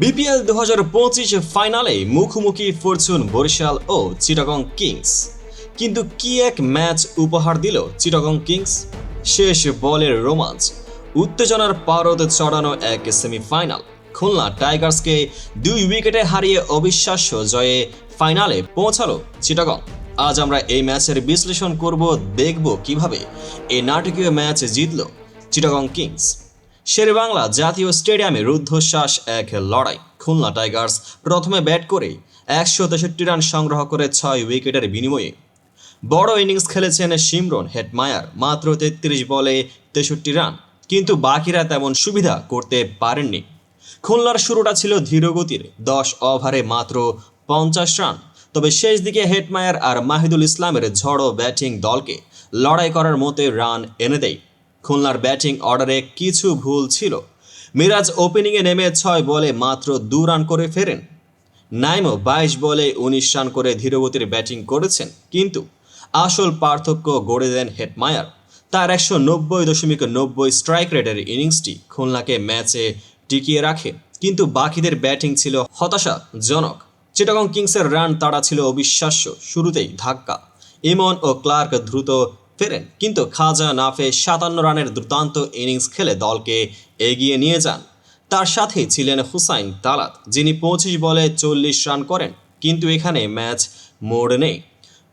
BPL দু হাজার পঁচিশ ফাইনালে মুখোমুখি ফরচুন বরিশাল ও চিটাগং কিংস। কিন্তু কি এক ম্যাচ উপহার দিল চিটাগং কিংস? শেষ বলের রোমাঞ্চ। উত্তেজনার পারদ চড়ানো এক সেমিফাইনাল। খুলনা টাইগার্সকে দুই উইকেটে হারিয়ে অবিশ্বাস্য জয়ে ফাইনালে পৌঁছালো চিটাগং। আজ আমরা এই ম্যাচের বিশ্লেষণ করব, দেখব কীভাবে এই নাটকীয় ম্যাচ জিতল চিটাগং কিংস। শেরেবাংলা জাতীয় স্টেডিয়ামে রুদ্ধশ্বাস এক লড়াই। খুলনা টাইগার্স প্রথমে ব্যাট করে একশো তেষট্টি রান সংগ্রহ করে ছয় উইকেটের বিনিময়ে। বড় ইনিংস খেলেছেন শিমরন, হেটমায়ার, মাত্র তেত্রিশ বলে তেষট্টি রান। কিন্তু বাকিরা তেমন সুবিধা করতে পারেননি। খুলনার শুরুটা ছিল ধীরগতির, দশ ওভারে মাত্র পঞ্চাশ রান। তবে শেষ দিকে হেটমায়ার আর মাহিদুল ইসলামের ঝড়ো ব্যাটিং দলকে লড়াই করার মতে রান এনে দেয়। খুলনার ব্যাটিং অর্ডারে কিছু ভুল ছিল। মিরাজ ওপেনিংয়ে নেমে ছয় বলে মাত্র দু রান করে ফেরেন। নাইমও বাইশ বলে উনিশ রান করে ধীরগতির ব্যাটিং করেছেন। কিন্তু আসল পার্থক্য গড়ে দেন হেটমায়ার তার একশো নব্বই দশমিক নব্বই স্ট্রাইক রেটের ইনিংসটি খুলনাকে ম্যাচে টিকিয়ে রাখে। কিন্তু বাকিদের ব্যাটিং ছিল হতাশাজনক। চিটাগং কিংসের রান তাড়া ছিল অবিশ্বাস্য, শুরুতেই ধাক্কা। ইমন ও ক্লার্ক দ্রুত ফেরেন কিন্তু খাজা নাফে সাতান্ন রানের দুর্দান্ত ইনিংস খেলে দলকে এগিয়ে নিয়ে যান। তার সাথেই ছিলেন হুসাইন তালাত যিনি পঁচিশ বলে চল্লিশ রান করেন। কিন্তু এখানে ম্যাচ মোড় নেই।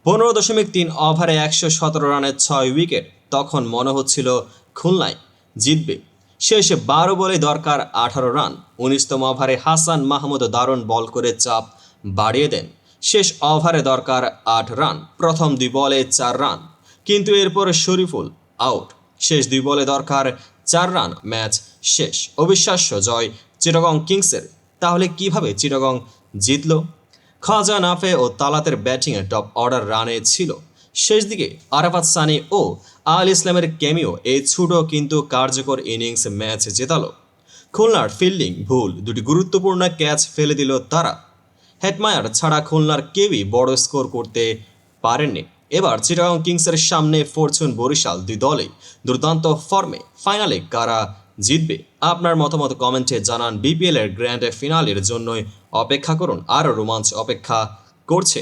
পনেরো দশমিক তিন ওভারে একশো সতেরো রানের ছয় উইকেট, তখন মনে হচ্ছিল খুলনায় জিতবে। শেষ বারো বলে দরকার আঠারো রান। উনিশতম ওভারে হাসান মাহমুদ দারুণ বল করে চাপ বাড়িয়ে দেন। শেষ ওভারে দরকার আট রান। প্রথম দুই বলে চার রান। কিন্তু এরপর শরীফুল আউট শেষ দুই বলে দরকার, চার রান, ম্যাচ শেষ। অবিশ্বাস্য জয় চিটাগং কিংসের। তাহলে কীভাবে চিটাগং জিতল? খাজা নাফে ও তালাতের ব্যাটিংয়ে টপ অর্ডার রানে ছিল। শেষ দিকে আরাফাত সানি ও আল ইসলামের ক্যামিও এই ছোট কিন্তু কার্যকর ইনিংস ম্যাচ জেতালো। খুলনার ফিল্ডিং ভুল, দুটি গুরুত্বপূর্ণ ক্যাচ ফেলে দিল তারা। হেটমায়ার ছাড়া খুলনার কেউই বড় স্কোর করতে পারেননি। এবার চিটাগং কিংসের সামনে ফরচুন বরিশাল দুই দলে দুর্দান্ত ফর্মে ফাইনালে কারা জিতবে? আপনার মতামত কমেন্টে জানান বিপিএল এর গ্র্যান্ড ফিনালের জন্যই। অপেক্ষা করুন, আরও রোমাঞ্চ অপেক্ষা করছে।